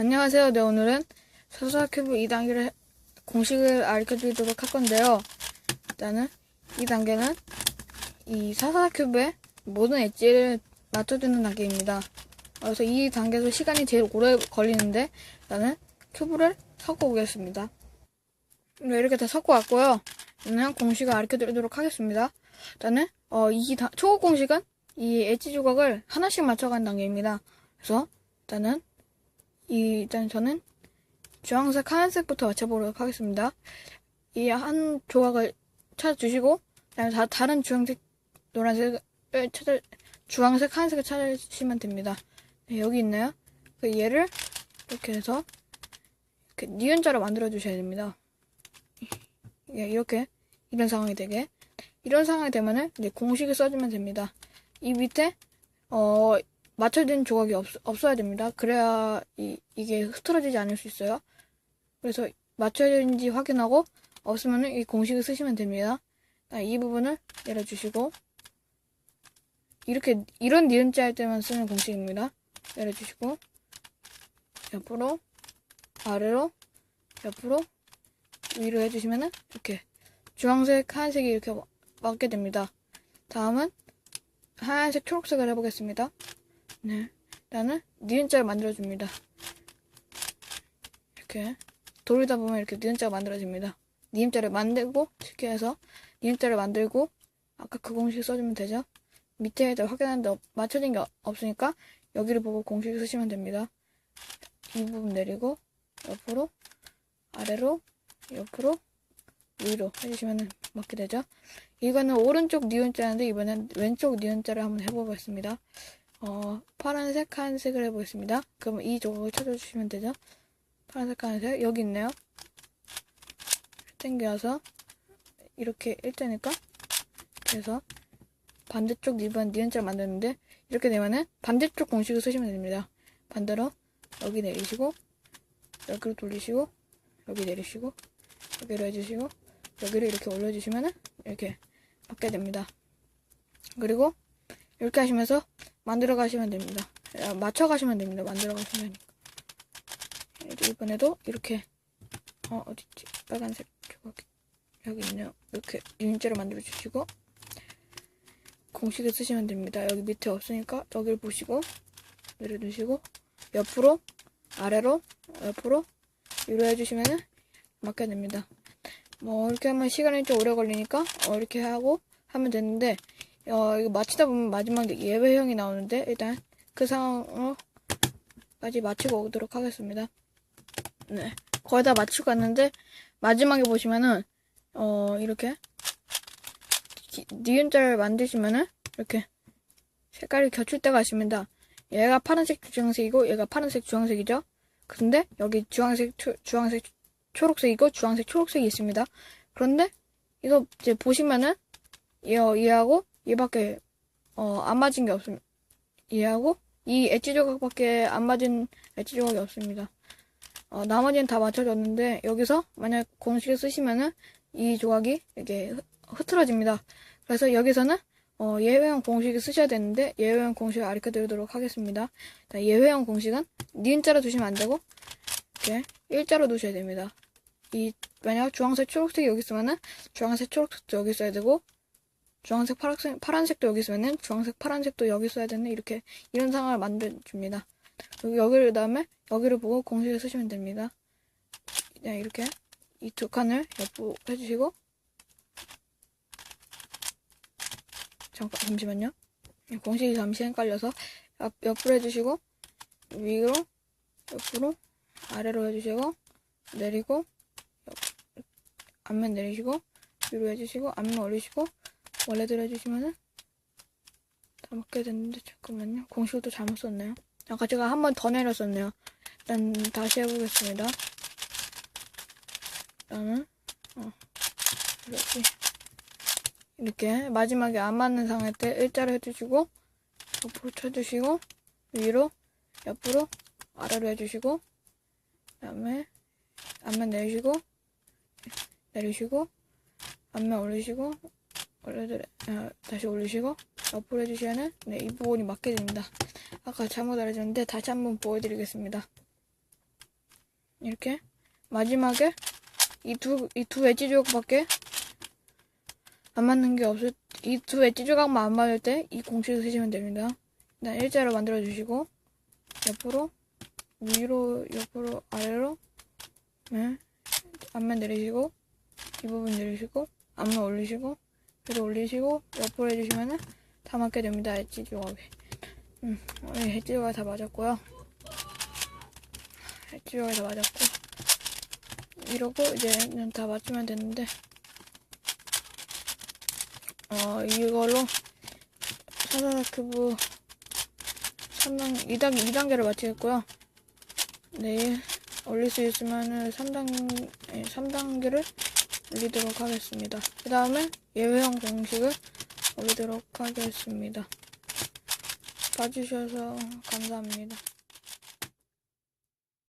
안녕하세요. 네, 오늘은 서사 큐브 2단계를 공식을 알려드리도록 할 건데요. 일단은 이 단계는 이 사사 큐브의 모든 엣지를 맞춰주는 단계입니다. 그래서 이 단계에서 시간이 제일 오래 걸리는데 나는 큐브를 섞어 오겠습니다. 네, 이렇게 다 섞어 왔고요. 저는 공식을 알려드리도록 하겠습니다. 일단은 어, 이 다- 초급 공식은 이 엣지 조각을 하나씩 맞춰가는 단계입니다. 그래서 일단은 이 일단 저는 주황색, 하얀색부터 맞춰보도록 하겠습니다. 이 한 조각을 찾아주시고 다, 다른 주황색, 노란색을 찾아 주황색, 하얀색을 찾으시면 됩니다. 네, 여기 있나요? 그 얘를 이렇게 해서 이렇게 니은자로 만들어 주셔야 됩니다. 예, 이렇게 이런 상황이 되게 이런 상황이 되면은 이제 공식을 써주면 됩니다. 이 밑에 어 맞춰진 조각이 없, 없어야 됩니다. 그래야 이, 이게 흐트러지지 않을 수 있어요. 그래서 맞춰진지 확인하고 없으면 이 공식을 쓰시면 됩니다. 아, 이 부분을 내려주시고 이렇게 이런 니은자 할 때만 쓰는 공식입니다. 내려주시고 옆으로 아래로 옆으로 위로 해주시면은 이렇게 주황색, 하얀색이 이렇게 마- 맞게 됩니다. 다음은 하얀색, 초록색을 해보겠습니다. 네. 일단은 니은자를 만들어줍니다. 이렇게 돌리다 보면 이렇게 니은자가 만들어집니다. 니은자를 만들고 쉽게 해서 니은자를 만들고 아까 그 공식 써주면 되죠. 밑에 다 확인하는데 없- 맞춰진 게 없- 없으니까 여기를 보고 공식 쓰시면 됩니다. 이 부분 내리고 옆으로 아래로 옆으로 위로 해주시면 맞게 되죠. 이거는 오른쪽 니은자인데 이번엔 왼쪽 니은자를 한번 해보겠습니다. 어, 파란색, 하얀색을 해보겠습니다. 그럼 이 조각을 찾아주시면 되죠. 파란색, 하얀색 여기 있네요. 당겨서 이렇게 일자니까 그래서 반대쪽 니번 니은자 만드는데 이렇게 되면은 반대쪽 공식을 쓰시면 됩니다. 반대로 여기 내리시고 여기로 돌리시고 여기 내리시고 여기로 해주시고 여기를 이렇게 올려주시면은 이렇게 맞게 됩니다. 그리고 이렇게 하시면서 만들어 가시면 됩니다. 아, 맞춰 가시면 됩니다. 만들어 가시면 이제 이번에도 이렇게 어 어딨지 빨간색 조각이 여기 있네요. 이렇게 윤자로 만들어 주시고 공식을 쓰시면 됩니다. 여기 밑에 없으니까 여기를 보시고 내려두시고 옆으로 아래로 옆으로 위로 해주시면은 맞게 됩니다. 뭐 이렇게 하면 시간이 좀 오래 걸리니까 어, 이렇게 하고 하면 되는데 어, 이거 마치다 보면 마지막에 예외형이 나오는데 일단 그 상황까지 마치고 오도록 하겠습니다. 네, 거의 다 마치고 왔는데 마지막에 보시면은 어 이렇게 기- 니은자를 만드시면은 이렇게 색깔이 겹칠 때가 있습니다. 얘가 파란색 주황색이고 얘가 파란색 주황색이죠. 근데 여기 주황색 초, 주황색 초록색이고 주황색 초록색이 있습니다. 그런데 이거 이제 보시면은 얘, 얘하고 얘밖에 어, 안 맞은 게 없습니다. 얘하고 이 엣지 조각밖에 안 맞은 엣지 조각이 없습니다. 어, 나머지는 다 맞춰졌는데 여기서 만약 공식을 쓰시면은 이 조각이 이렇게 흐- 흐트러집니다. 그래서 여기서는 어, 예외형 공식을 쓰셔야 되는데 예외형 공식을 알려 드리도록 하겠습니다. 예외형 공식은 니은자로 두시면 안 되고 이렇게 일자로 두셔야 됩니다. 이 만약 주황색 초록색이 여기 있으면은 주황색 초록색도 여기 있어야 되고 주황색 파란색 파란색도 여기 있으면은 주황색 파란색도 여기 있어야 되는 이렇게 이런 상황을 만들어 줍니다. 여기 여기를 그 다음에 여기를 보고 공식을 쓰시면 됩니다. 그냥 이렇게 이 두 칸을 옆으로 해주시고 잠깐 잠시만요. 공식이 잠시 헷갈려서 옆, 옆으로 해주시고 위로 옆으로 아래로 해주시고 내리고 옆, 앞면 내리시고 위로 해주시고 앞면 올리시고 원래대로 해주시면은 다 맞게 됐는데 잠깐만요. 공식을 또 잘못 썼네요. 아까 제가. 한 번 더 내렸었네요. 일단 다시 해보겠습니다. 일단은 어 이렇게. 이렇게 마지막에 안 맞는 상황일 때 일자로 해주시고 옆으로 쳐주시고 위로 옆으로 아래로 해주시고 그다음에 앞면 내리시고 내리시고 앞면 올리시고 원래대로 어, 다시 올리시고 옆으로 해주시면은 네, 이 부분이 맞게 됩니다. 아까 잘못 알려줬는데 다시 한번 보여드리겠습니다. 이렇게 마지막에 이 두 이 두 엣지 조각밖에 안 맞는 게 없을 이 두 엣지 조각만 안 맞을 때 이 공식을 쓰시면 됩니다. 일단 일자로 만들어 주시고 옆으로 위로 옆으로 아래로 네. 앞면 내리시고 이 부분 내리시고 앞면 올리시고 위로 올리시고 옆으로 해주시면은 다 맞게 됩니다. 엣지 조각이. 음, 엣지 조각 다 맞았고요. 엣지 조각이 다 맞았고 이러고 이제 다 맞추면 되는데 어 이걸로 사사사 큐브 3단 2단 2단계를 마치겠고요. 내일 올릴 수 있으면은 3단 3단계를 올리도록 하겠습니다. 그 다음에 예외형 공식을 올리도록 하겠습니다. 봐주셔서 감사합니다.